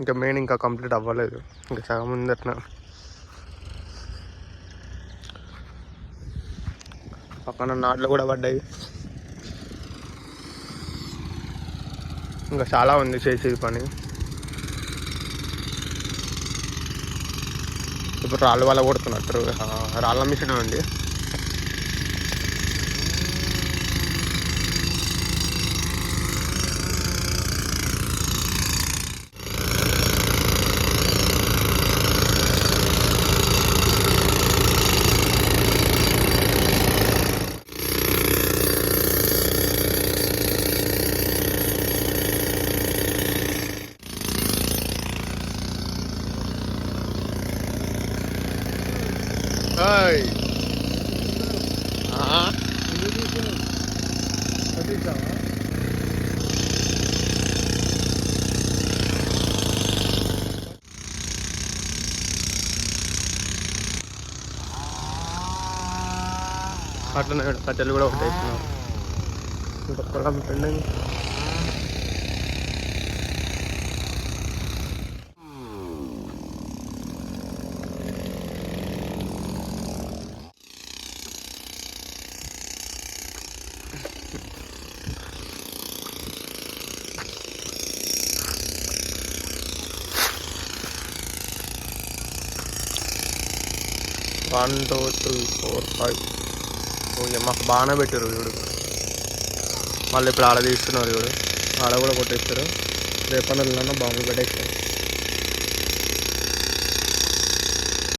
ఇంకా మెయిన్ ఇంకా కంప్లీట్ అవ్వలేదు. ఇంకా సగం ఉంది అట్లా. పక్కన నాట్లు కూడా పడ్డాయి. ఇంకా చాలా ఉంది చేసేది పని. ఇప్పుడు రాళ్ళు వల్ల కొడుతున్నట్టు రాళ్ళ machine ఉంది ఏయ్. ఆ, అట్లనే కట్టెలు కూడా ఒకటి వేస్తున్నారు ఇంకా పొలం pending one two three four five okay మాకు బాగానే పెట్టారు వీడు మళ్ళీ ఇప్పుడు ఆడ తీస్తున్నారు వీడు ఆడ కూడా కొట్టేస్తారు. రేపన్నా బాంబు పెట్టేస్తారు.